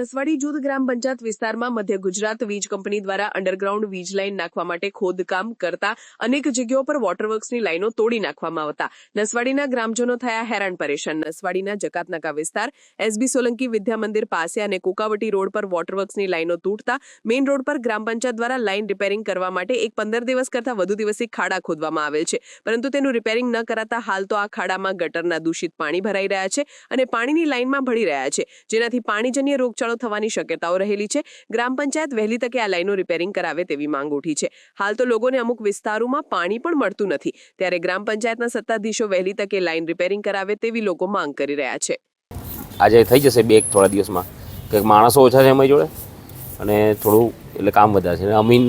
નસવાડી જૂથ ગ્રામ પંચાયત વિસ્તારમાં મધ્ય ગુજરાત વીજ કંપની દ્વારા અંડરગ્રાઉન્ડ વીજ લાઇન નાખવા માટે ખોદકામ કરતા અનેક જગ્યાઓ પર વોટરવર્ક્સની લાઇનો તોડી નાખવામાં આવતા. નસવાડીના ગ્રામજનો થયા હેરાન પરેશાન. નસવાડીના જકાતનાકા વિસ્તાર એસબી સોલંકી વિદ્યા મંદિર પાસે અને કુકાવટી રોડ પર વોટરવર્ક્સની લાઇનો તૂટતા મેઇન રોડ પર ગ્રામ પંચાયત દ્વારા લાઇન રિપેરિંગ કરવા માટે એક પંદર દિવસ કરતા વધુ દિવસથી ખાડા ખોદવામાં આવેલ છે. પરંતુ તેનું રિપેરિંગ ન કરાતા હાલ તો આ ખાડામાં ગટરના દૂષિત પાણી ભરાઈ રહ્યા છે અને પાણીની લાઇનમાં ભળી રહ્યા છે. જેનાથી પાણીજન્ય રોગચાળો થવાની શક્યતાઓ રહેલી છે. ગ્રામ પંચાયત વહેલી તકે આ લાઇનો રિપેરિંગ કરાવે તેવી માંગ ઉઠી છે. હાલ તો લોકોને અમુક વિસ્તારોમાં પાણી પણ મળતું નથી. ત્યારે ગ્રામ પંચાયતના સત્તાધીશો વહેલી તકે લાઇન રિપેરિંગ કરાવે તેવી લોકો માંગ કરી રહ્યા છે. આજે થઈ જશે બે એક થોડા દિવસમાં. કે માણસો ઓછા છે અમારી જોડે અને થોડું એટલે કામ વધારે છે. અમીન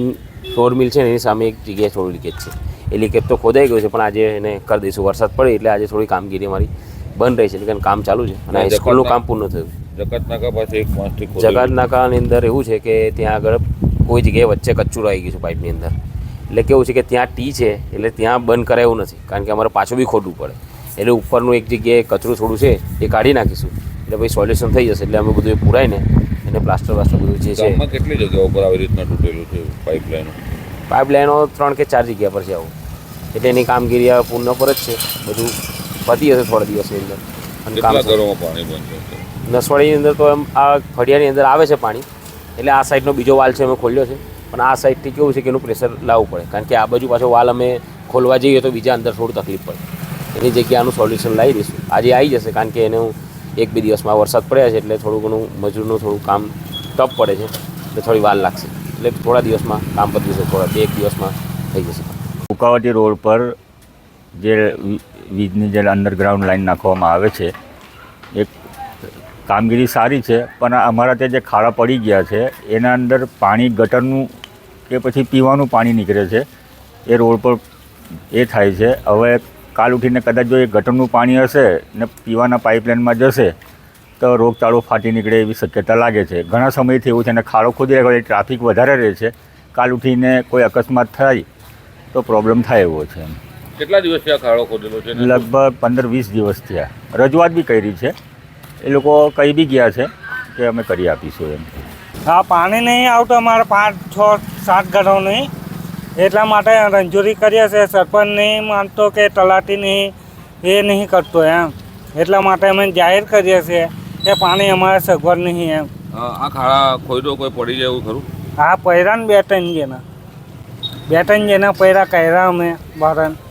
ફ્લોર મિલ છે ને એની સામે એક જગ્યાએ થોડું લીકેજ છે. એ લીકેજ તો ખોદાઈ ગયું છે પણ આજે એને કરી દઈશું. વરસાદ પડે એટલે આજે થોડી કામગીરી અમારી બંધ રહી છે. એટલે કામ ચાલુ છે અને સ્કૂલનું કામ પૂર્ણ થયું. જકાત નાકા પાસે એક પ્લાસ્ટિક જગતનાકાની અંદર એવું છે કે ત્યાં આગળ કોઈ જગ્યાએ વચ્ચે કચ્ચું આવી ગયું છે પાઇપની અંદર. એટલે કેવું છે કે ત્યાં ટી છે એટલે ત્યાં બંધ કરાયું નથી. કારણ કે અમારે પાછું બી ખોટવું પડે. એટલે ઉપરનું એક જગ્યાએ કચરું થોડું છે એ કાઢી નાખીશું. એટલે પછી સોલ્યુશન થઈ જશે એટલે અમે બધું એ પુરાઈને એને પ્લાસ્ટર વાસ્ટર બધું જે છે કેટલી જગ્યા ઉપર આવી રીતના તૂટેલું છે પાઇપલાઇનો પાઇપ લાઈનો ત્રણ કે ચાર જગ્યા પર છે આવું. એટલે એની કામગીરી પૂર્ણ પર જ છે. બધું પતી જશે થોડા દિવસની અંદર. કેટલા ઘરોમાં પાણી બંધ છે નસવાડીની અંદર તો એમ આ ફળિયાની અંદર આવે છે પાણી એટલે આ સાઈડનો બીજો વાલ છે અમે ખોલ્યો છે. પણ આ સાઈડથી કેવું છે કે એનું પ્રેશર લાવવું પડે. કારણ કે આ બાજુ પાછો વાલ અમે ખોલવા જઈએ તો બીજા અંદર થોડું તકલીફ પડે. એની જગ્યાએ આનું સોલ્યુશન લાવી દઈશું. આજે આવી જશે કારણ કે એનું એક બે દિવસમાં વરસાદ પડ્યા છે એટલે થોડું ઘણું મજૂરનું થોડું કામ ટફ પડે છે એટલે થોડી વાર લાગશે. એટલે થોડા દિવસમાં કામ પતી જશે થોડા બે એક દિવસમાં થઈ જશે. કુકાવટી રોડ પર જે વીજની જે અંડરગ્રાઉન્ડ લાઈન નાખવામાં આવે છે. એ કામગીરી સારી છે, પણ અમારા ત્યાં જે ખાડા પડી ગયા છે, એના અંદર પાણી ગટરનું કે પછી પીવાનું પાણી નીકળે છે. એ રોડ પર એ થાય છે. હવે કાલ ઉઠીને કદાચ જો એ ગટરનું પાણી હશે ને પીવાના પાઇપલાઇનમાં જશે, તો રોગચાળો ફાટી નીકળે એવી શક્યતા લાગે છે. ઘણા સમયથી એવું છે અને ખાડો ખોદી રાખ્યો ટ્રાફિક વધારે રહે છે. કાલ ઉઠીને કોઈ અકસ્માત થાય, તો પ્રોબ્લેમ થાય એવો છે એમ. કેટલા દિવસ આ ખાડો ખોદેલો છે લગભગ પંદર વીસ દિવસ થયા. રજૂઆત બી કરી છે. એ લોકો કહી બી ગયા છે કે અમે કરી આપીશું એમ. હા પાણી નહીં આવતું અમારે પાંચ છ સાત ઘરો નહીં. એટલા માટે રંજૂરી કરીએ છે સરપંચ નહીં માનતો કે તલાટી નહીં એ નહીં કરતો એમ. એટલા માટે અમે જાહેર કરીએ છીએ કે પાણી અમારે સગવડ નહીં એમ. આ ખાડા ખોઈડો કોઈ પડી જાય એવું ખરું? આ પૈરાને બે ત્રણ જેના. બે ત્રણ જેના પૈરા કર્યા અમે ભરણ